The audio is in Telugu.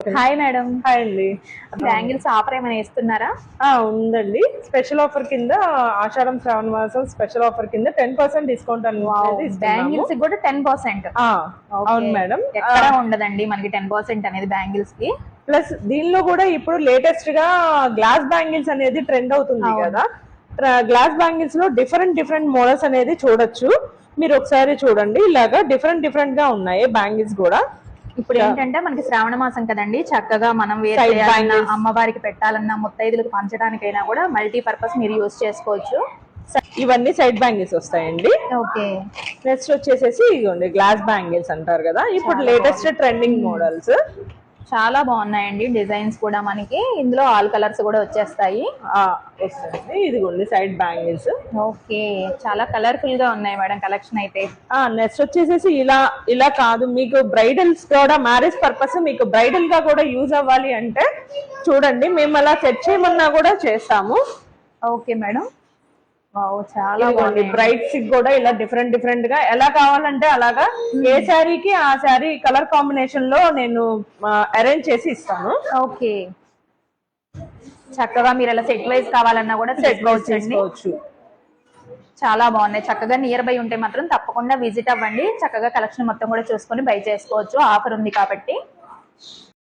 హాయ్ మేడం హాయ్ అండి బ్యాంగిల్స్ ఆఫర్ ఏమైనా ఇస్తున్నారా ఆ, ఉందండి. స్పెషల్ ఆఫర్ కింద ఆషాఢం శ్రావణ మాసం స్పెషల్ ఆఫర్ కింద టెన్ పర్సెంట్ డిస్కౌంట్. బ్యాంగిల్స్ కూడా టెన్ పర్సెంట్ అవును మేడం ఎక్కడ ఉండదండి మనకి టెన్ పర్సెంట్ అనేది బ్యాంగిల్స్కి. ప్లస్ దీనిలో కూడా ఇప్పుడు లేటెస్ట్గా గ్లాస్ బ్యాంగిల్స్ అనేది ట్రెండ్ అవుతుంది కదా. గ్లాస్ బ్యాంగిల్స్లో డిఫరెంట్ డిఫరెంట్ మోడల్స్ అనేది చూడొచ్చు. మీరు ఒకసారి చూడండి. ఇలాగా డిఫరెంట్ డిఫరెంట్గా ఉన్నాయి బ్యాంగిల్స్ కూడా. ఇప్పుడు ఏంటంటే మనకి శ్రావణ మాసం కదండి. చక్కగా మనం వేరే. అమ్మవారికి పెట్టాలన్నా ముత్తైదులకు పంచడానికైనా కూడా మల్టీ పర్పస్ మీరు యూజ్ చేసుకోవచ్చు. ఇవన్నీ సైడ్ బ్యాంగిల్స్ వస్తాయండి. ఓకే. నెక్స్ట్ వచ్చేసేసి ఇదిగోండి గ్లాస్ బ్యాంగిల్స్ అంటారు కదా. ఇప్పుడు లేటెస్ట్ ట్రెండింగ్ మోడల్స్ చాలా బాగున్నాయండి డిజైన్స్ కూడా మనకి. ఇందులో ఆల్ కలర్స్ కూడా వచ్చేస్తాయి. వస్తాయండి. ఇదిగోండి సైడ్ బ్యాంగిల్స్ ఓకే. చాలా కలర్ఫుల్గా ఉన్నాయి మేడం కలెక్షన్ అయితే. నెక్స్ట్ వచ్చేసేసి ఇలా ఇలా కాదు. మీకు బ్రైడల్స్ కూడా మ్యారేజ్ పర్పస్ మీకు బ్రైడల్గా కూడా యూజ్ అవ్వాలి అంటే చూడండి. మేము అలా సెట్ చేయమన్నా కూడా చేస్తాము. Okay madam. చాలా బాగుంది. కూడా ఇలా డిఫరెంట్ డిఫరెంట్గా ఎలా కావాలంటే అలాగా ఏ శారీకి ఆ శారీ కలర్ కాంబినేషన్లో నేను అరేంజ్ చేసి ఇస్తాను. ఓకే. చక్కగా మీరు ఇలా సెట్ వైజ్ కావాలన్నా కూడా అండి చేసుకోవచ్చు. చాలా బాగున్నాయి. చక్కగా నియర్ బై ఉంటే మాత్రం తప్పకుండా విజిట్ అవ్వండి. చక్కగా కలెక్షన్ మొత్తం కూడా చూసుకొని బై చేసుకోవచ్చు. ఆఫర్ ఉంది కాబట్టి.